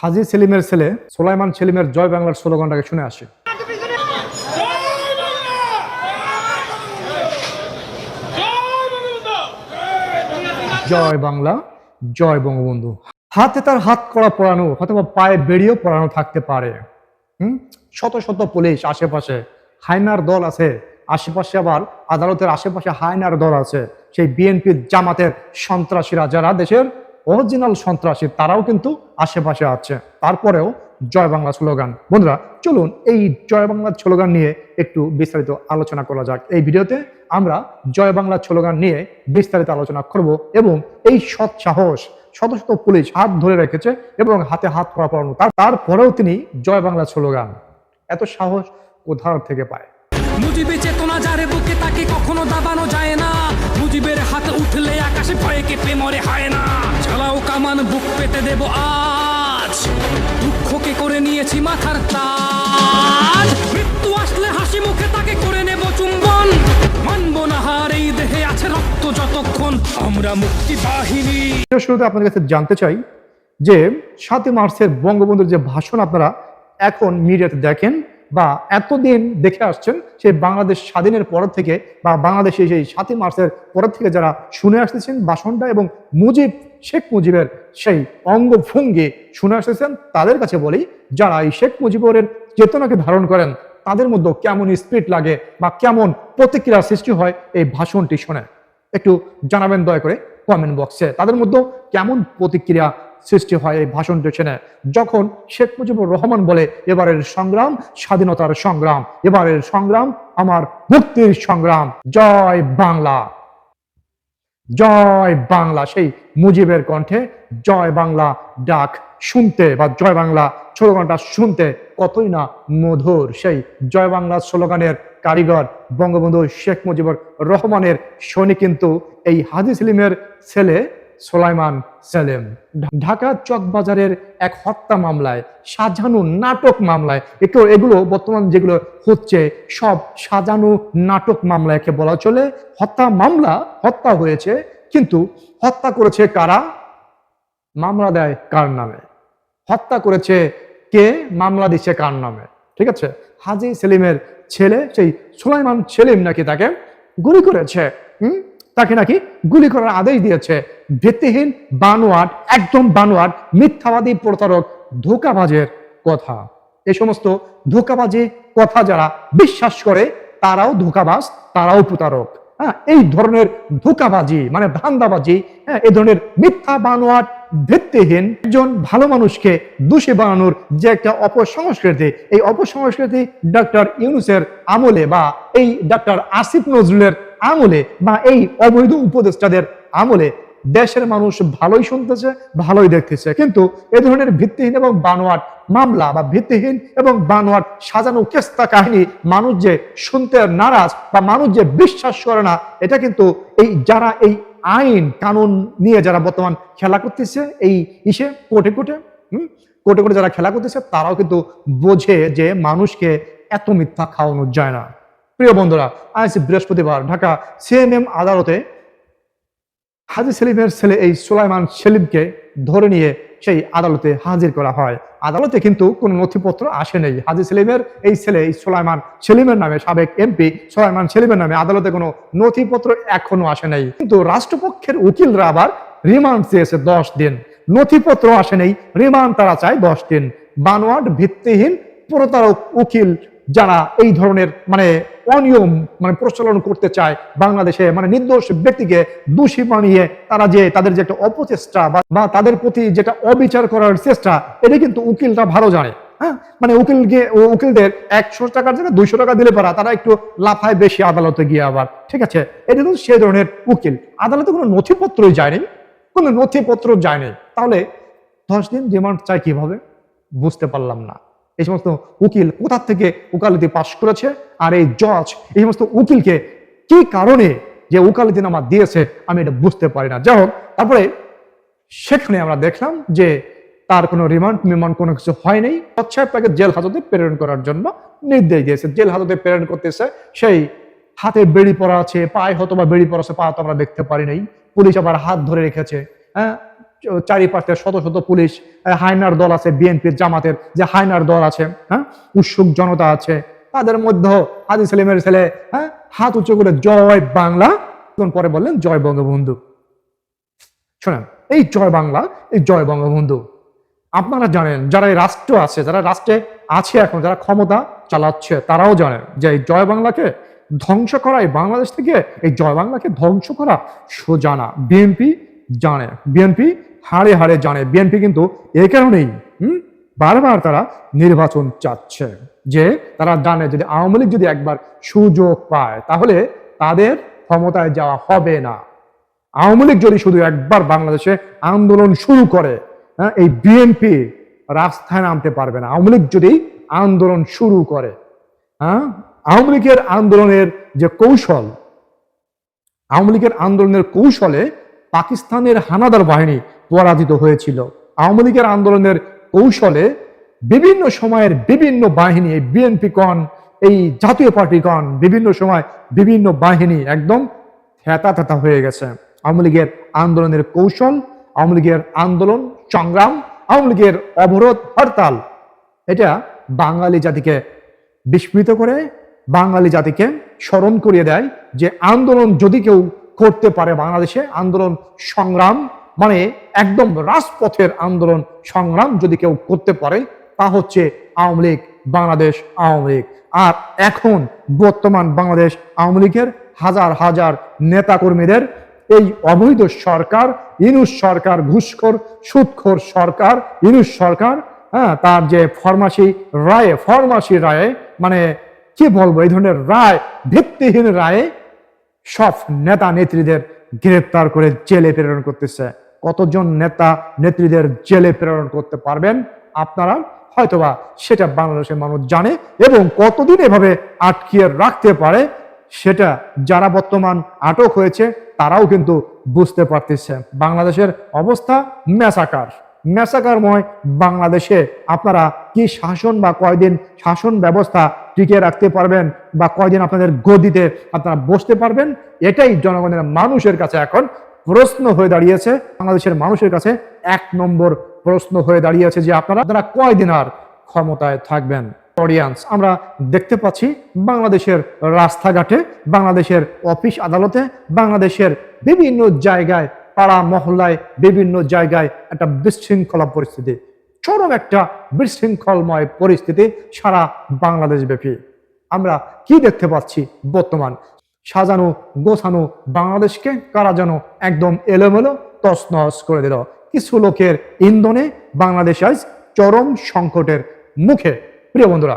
হাজি সেলিমের ছেলে সোলাইমান সেলিমের জয় বাংলার স্লোগানটাকে শুনে আসি। জয় বাংলা, জয় বঙ্গবন্ধু। হাতে তার হাত করা পড়ানো অথবা পায়ে বেরিয়েও পড়ানো থাকতে পারে। হুম? শত শত পুলিশ আশেপাশে হাইনার দল আছে। আশেপাশে আবার আদালতের আশেপাশে হাইনার দল আছে। সেই বিএনপি জামাতের সন্ত্রাসীরা যারা দেশের অরিজিনাল সন্ত্রাসী তারাও কিন্তু আশেপাশে আছে। তারপরেও জয় বাংলা স্লোগান। বন্ধুরা, চলুন এই জয় বাংলা স্লোগান নিয়ে একটু বিস্তারিত আলোচনা করা যাক। এই ভিডিওতে আমরা জয় বাংলা স্লোগান নিয়ে বিস্তারিত আলোচনা করব এবং এই সৎ সাহস শত শত পুলিশ হাত ধরে রেখেছে এবং হাতে হাত করা পড়ানো তার তারপরেও তিনি জয় বাংলা স্লোগান। এত সাহস কোথাও থেকে পায়? মুজিবে চেতনা যারে বুকে, তাকে কখনো দাবানো যায় না। মুজিবের হাত উঠলে আকাশে ভয়ে কেঁপে মরে হয় না। চালাও বুক পেতে দেব আজ। দুঃখকে করে নিয়েছি মাথার তাজ। মৃত্যু আসলে হাসি মুখে তাকে করে নেব চুম্বন। মানব না হার, এই দেহে আছে রক্ত যতক্ষণ। আমরা মুক্তি বাহিনী। শুরুতে আপনাদের কাছে জানতে চাই যে সাতই মার্চের বঙ্গবন্ধুর যে ভাষণ আপনারা এখন মিডিয়াতে দেখেন বা এতদিন দেখে আসছেন সেই বাংলাদেশ স্বাধীনের পর থেকে বা বাংলাদেশে সেই সাতই মার্চের পর থেকে যারা শুনে আসতেছেন ভাষণটা এবং মুজিব, শেখ মুজিবের সেই অঙ্গভঙ্গি শুনে আসতেছেন, তাদের কাছে বলি, যারা এই শেখ মুজিবের চেতনাকে ধারণ করেন, তাদের মধ্যে কেমন স্পিড লাগে বা কেমন প্রতিক্রিয়া সৃষ্টি হয়, এই ভাষণটি শুনে। একটু জানাবেন দয়া করে কমেন্ট বক্সে তাদের মধ্যে কেমন প্রতিক্রিয়া সৃষ্টি হয় এই ভাষণটি শুনে যখন শেখ মুজিবুর রহমান বলে, এবারের সংগ্রাম, স্বাধীনতার সংগ্রাম, এবারের সংগ্রাম আমার মুক্তির সংগ্রাম, জয় বাংলা। জয় বাংলা, সেই মুজিবের কণ্ঠে জয় বাংলা ডাক শুনতে বা জয় বাংলা স্লোগানটা শুনতে কতই না মধুর। সেই জয় বাংলা স্লোগানের কারিগর বঙ্গবন্ধু শেখ মুজিবুর রহমানের শনি কিন্তু এই হাজি সেলিমের ছেলে সোলাইমান সেলিম। ঢাকা চকবাজারের এক হত্যা মামলায়, সাজানো নাটক মামলায় একটু এগুলো বর্তমান যেগুলো হচ্ছে, সব সাজানো নাটক মামলা একে বলা চলে। হত্যা মামলা, হত্যা হয়েছে, কিন্তু হত্যা করেছে কারা? মামলা দেয় কার নামে? হত্যা করেছে কে? মামলা দিচ্ছে কার নামে? ঠিক আছে? হাজি সেলিমের ছেলে, সেই সুলাইমান সেলিম নাকি তাকে গুলি করেছে? হুম? তাকে নাকি গুলি করার আদেশ দিয়েছে। ভিত্তিহীন বানোয়াট, একদম বানোয়াট, মিথ্যাবাদী প্রতারক, ধোকাবাজের কথা। এই সমস্ত ধোকাবাজি কথা যারা বিশ্বাস করে, তারাও ধোকাবাজ, তারাও প্রতারক। হ্যাঁ এই ধরনের ধোকাবাজি মানে ধান্দাবাজি হ্যাঁ এই ধরনের মিথ্যা বানোয়াট, ভিত্তিহীন একজন ভালো মানুষকে দোষী বানানোর যে একটা অপসংস্কৃতি, এই অপসংস্কৃতি ডক্টর ইউনুসের আমলে বা এই ডক্টর আসিফ নজরুলের আমলে বা এই অবৈধ উপদেষ্টাদের আমলে দেশের মানুষ ভালোই শুনতেছে, ভালোই দেখতেছে। কিন্তু এ ধরনের ভিত্তিহীন এবং বানোয়াট মামলা বা ভিত্তিহীন এবং বানোয়াট সাজানো কেস্তা কাহিনী মানুষ যে শুনতে নারাজ বা মানুষ যে বিশ্বাস করে না, এটা কিন্তু এই যারা এই আইন কানুন নিয়ে যারা বর্তমান খেলা করতেছে, এই ইসে কোটে কোটে হুম কোটে কোটে যারা খেলা করতেছে, তারাও কিন্তু বোঝে যে মানুষকে এত মিথ্যা খাওয়ানো যায় না। প্রিয় বন্ধুরা, আজ বৃহস্পতিবার ঢাকা সিএমএম আদালতে হাজি সেলিমের ছেলে এই সুলাইমান সেলিমকে ধরে নিয়ে সেই আদালতে হাজির করা হয়। আদালতে কিন্তু কোনো নথিপত্র আসে নেই। হাজি সেলিমের এই ছেলে এই সুলাইমান সেলিমের নামে সাবেক এমপি সুলাইমান সেলিমের নামে আদালতে কোনো নথিপত্র এখনও আসে নাই। কিন্তু রাষ্ট্রপক্ষের উকিলরা আবার রিমান্ড চেয়েছে দশ দিন। নথিপত্র আসে নেই, রিমান্ড তারা চায় দশ দিন। বানোয়াট ভিত্তিহীন প্রতারক উকিল যারা এই ধরনের মানে অনিয়ম মানে প্রচলন করতে চায় বাংলাদেশে। মানে নির্দোষ ব্যক্তিকে দোষী বানিয়ে তারা যে তাদের যে একটা অপচেষ্টা বা- তাদের প্রতি যেটা অবিচার করার চেষ্টা, এটা কিন্তু উকিলরা ভালো জানে। হ্যাঁ? মানে উকিলকে ও উকিলদের একশো টাকার জায়গায় দুইশো টাকা দিলে পারা, তারা একটু লাফায় বেশি আদালতে গিয়ে আবার। ঠিক আছে? এটা কিন্তু সেই ধরনের উকিল। আদালতে কোনো নথিপত্রই যায়নি কোনো নথিপত্র যায়নি তাহলে দশ দিন রিমান্ড চাই কীভাবে? বুঝতে পারলাম না। এই সমস্ত উকিল কোথা থেকে উকালতি পাশ করেছে? আর এই জজ এই সমস্ত উকিলকে কি কারণে যে উকালতি নামা দিয়েছে, আমি এটা বুঝতে পারি না। যাই হোক, তারপরে সেখানে আমরা দেখলাম যে তার কোনো রিমান্ড মিমান্ড কোনো কিছু হয় নাই। সাহেব তাকে জেল হাজতে প্রেরণ করার জন্য নির্দেশ দিয়েছে। জেল হাজতে প্রেরণ করতেছে, সেই হাতে বেড়ি পরা আছে, পায়ে হয়তো বা বেড়ি পরা আছে পা তো আমরা দেখতে পারি নাই। পুলিশ আবার হাত ধরে রেখেছে হ্যাঁ? চারিপাশে শত শত পুলিশ হায়নার দল আছে বিএনপির জামাতের, যে হায়নার দল আছে হ্যাঁ? উৎসুক জনতা আছে। তাদের মধ্যে হাজি সেলিমের ছেলে হ্যাঁ? হাত উঁচু করে জয় বাংলা পরে বললেন জয় বঙ্গবন্ধু। শোনেন, এই জয় বাংলা, এই জয় বঙ্গবন্ধু, আপনারা জানেন, যারা এই রাষ্ট্র আছে, যারা রাষ্ট্রে আছে এখন, যারা ক্ষমতা চালাচ্ছে, তারাও জানেন যে এই জয় বাংলাকে ধ্বংস করা, এই বাংলাদেশ থেকে এই জয় বাংলাকে ধ্বংস করা সোজা না। বিএনপি জানে। বিএনপি হাড়ে হাড়ে জানে। বিএনপি কিন্তু এই কারণেই হুম বারবার তারা নির্বাচন চাচ্ছে যে তারা জানে যদি আওয়ামী লীগ যদি একবার সুযোগ পায় তাহলে তাদের ক্ষমতায় যাওয়া হবে না। আওয়ামী লীগ যদি শুধু একবার বাংলাদেশে আন্দোলন শুরু করে হ্যাঁ, এই বিএনপি রাস্তায় নামতে পারবে না। আওয়ামী লীগ যদি আন্দোলন শুরু করে হ্যাঁ আওয়ামী লীগের আন্দোলনের যে কৌশল আওয়ামী লীগের আন্দোলনের কৌশলে পাকিস্তানের হানাদার বাহিনী পরাজিত হয়েছিল। আওয়ামী লীগের আন্দোলনের কৌশলে বিভিন্ন সময়ের বিভিন্ন বাহিনী, এই বিএনপি কন এই জাতীয় পার্টি কন বিভিন্ন সময় বিভিন্ন বাহিনী একদম থেতা থেতা হয়ে গেছে। আওয়ামী লীগের আন্দোলনের কৌশল, আওয়ামী লীগের আন্দোলন, সংগ্রাম, আওয়ামী লীগের অবরোধ, হরতাল, এটা বাঙালি জাতিকে বিস্মিত করে, বাঙালি জাতিকে স্মরণ করিয়ে দেয় যে আন্দোলন যদি কেউ করতে পারে বাংলাদেশে আন্দোলন সংগ্রাম মানে একদম রাজপথের আন্দোলন সংগ্রাম যদি কেউ করতে পারে, তা হচ্ছে আওয়ামী লীগ, বাংলাদেশ আওয়ামী লীগ। আর এখন বর্তমান বাংলাদেশ আওয়ামী লীগের হাজার হাজার নেতাকর্মীদের এই অবৈধ সরকার, ইনুস সরকার, ঘুষখোর, সুদখোর সরকার, ইনুস সরকার হ্যাঁ তার যে ফরমাসি রায়ে ফরমাসি রায়ে মানে কি বলব, এই ধরনের রায়, ভিত্তিহীন রায়ে সব নেতা নেত্রীদের গ্রেপ্তার করে জেলে প্রেরণ করতেছে। কতজন নেতা নেত্রীদের জেলে প্রেরণ করতে পারবেন আপনারা হয়তোবা সেটা বাংলাদেশের মানুষ জানে এবং কতদিন এভাবে আটকিয়ে রাখতে পারে সেটা যারা বর্তমান আটক হয়েছে তারাও কিন্তু বুঝতে পারতেছে। বাংলাদেশের অবস্থা মেসাকার মেসাকারময় বাংলাদেশে আপনারা কি শাসন বা কয়দিন শাসন ব্যবস্থা টিকে রাখতে পারবেন বা কয়দিন আপনাদের গদিতে আপনারা বসতে পারবেন, এটাই জনগণের মানুষের কাছে এখন প্রশ্ন হয়ে দাঁড়িয়েছে। বাংলাদেশের মানুষের কাছে এক নম্বর প্রশ্ন হয়ে দাঁড়িয়েছে যে আপনারা আপনারা কয়দিন আর ক্ষমতায় থাকবেন। অডিয়েন্স আমরা দেখতে পাচ্ছি বাংলাদেশের রাস্তাঘাটে, বাংলাদেশের অফিস আদালতে, বাংলাদেশের বিভিন্ন জায়গায়, পাড়া মহল্লায়, বিভিন্ন জায়গায় একটা বিশৃঙ্খলা পরিস্থিতি চরম একটা বিশৃঙ্খলময় পরিস্থিতি সারা বাংলাদেশ ব্যাপী আমরা কি দেখতে পাচ্ছি বর্তমান? সাজানো, গোছানো বাংলাদেশকে কারা যেন একদম এলোমেলো, তছনছ করে দিল। কিছু লোকের ইন্ধনে বাংলাদেশ আজ চরম সংকটের মুখে। প্রিয় বন্ধুরা,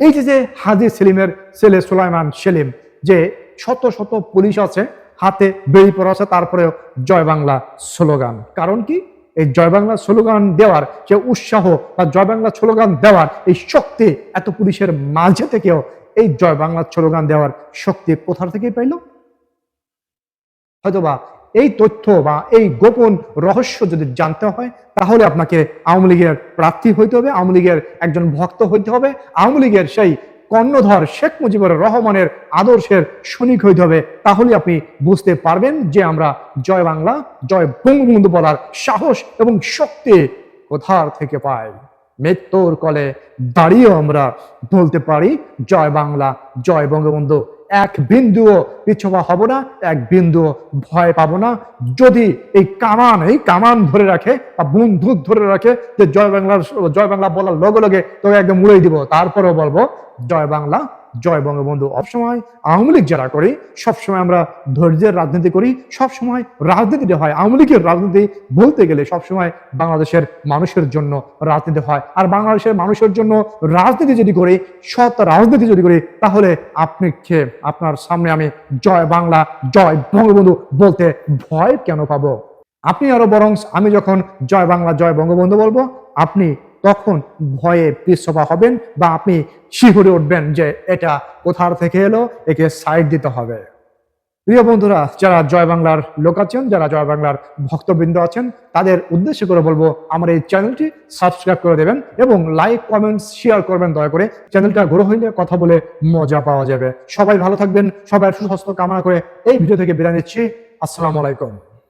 এই যে হাজি সেলিমের ছেলে সুলাইমান সেলিম, যে শত শত পুলিশ আছে, হাতে বেড়ি পড়া আছে, তারপরেও জয় বাংলা স্লোগান। কারণ কি? এই জয় বাংলা স্লোগান দেওয়ার যে উৎসাহ বা জয় বাংলা স্লোগান দেওয়ার এই শক্তি এত পুলিশের মাঝে থেকেও এই জয় বাংলা স্লোগান দেওয়ার শক্তি কোথা থেকে পাইল? হয়তোবা এই তথ্য বা এই গোপন রহস্য যদি জানতে হয়, তাহলে আপনাকে আওয়ামী লীগের প্রার্থী হইতে হবে, আওয়ামী লীগের একজন ভক্ত হইতে হবে, আওয়ামী লীগের সেই কর্ণধর শেখ মুজিবুর রহমানের আদর্শের সৈনিক হইতে হবে তাহলে আপনি বুঝতে পারবেন যে আমরা জয় বাংলা, জয় বঙ্গবন্ধু বলার সাহস এবং শক্তি কোথার থেকে পাই। মৃত্যুর কলে দাঁড়িয়ে আমরা বলতে পারি, জয় বাংলা, জয় বঙ্গবন্ধু। এক বিন্দুও পিছপা হব না, এক বিন্দুও ভয় পাবো না। যদি এই কামান এই কামান ধরে রাখে বা বন্দুক ধরে রাখে যে জয় বাংলার, জয় বাংলা বলার লগে লগে তোকে একদম উড়ে দিব, তারপরেও বলব জয় বাংলা জয় বঙ্গবন্ধু। সবসময় আওয়ামী লীগ যারা করি সবসময় আমরা ধৈর্যের রাজনীতি করি সবসময় রাজনীতিটা হয়। আওয়ামী লীগের রাজনীতি বলতে গেলে সবসময় বাংলাদেশের মানুষের জন্য রাজনীতি হয়। আর বাংলাদেশের মানুষের জন্য রাজনীতি যদি করি, সৎ রাজনীতি যদি করি, তাহলে আপনি কে আপনার সামনে আমি জয় বাংলা, জয় বঙ্গবন্ধু বলতে ভয় কেন পাবো? আপনি আরও বরং আমি যখন জয় বাংলা, জয় বঙ্গবন্ধু বলব, আপনি তখন ভয়ে পিছপা হবেন বা আপনি শিহুরে উঠবেন যে এটা কোথার থেকে এলো, একে সাইড দিতে হবে। প্রিয় বন্ধুরা, যারা জয় বাংলার লোক আছেন, যারা জয় বাংলার ভক্তবৃন্দ আছেন, তাদের উদ্দেশ্য করে বলব, আমার এই চ্যানেলটি সাবস্ক্রাইব করে দেবেন এবং লাইক কমেন্টস শেয়ার করবেন দয়া করে। চ্যানেলটা গ্রো হইলে কথা বলে মজা পাওয়া যাবে। সবাই ভালো থাকবেন, সবাই সুস্বাস্থ্য কামনা করে এই ভিডিও থেকে বিদায় নিচ্ছি। আসসালামু আলাইকুম।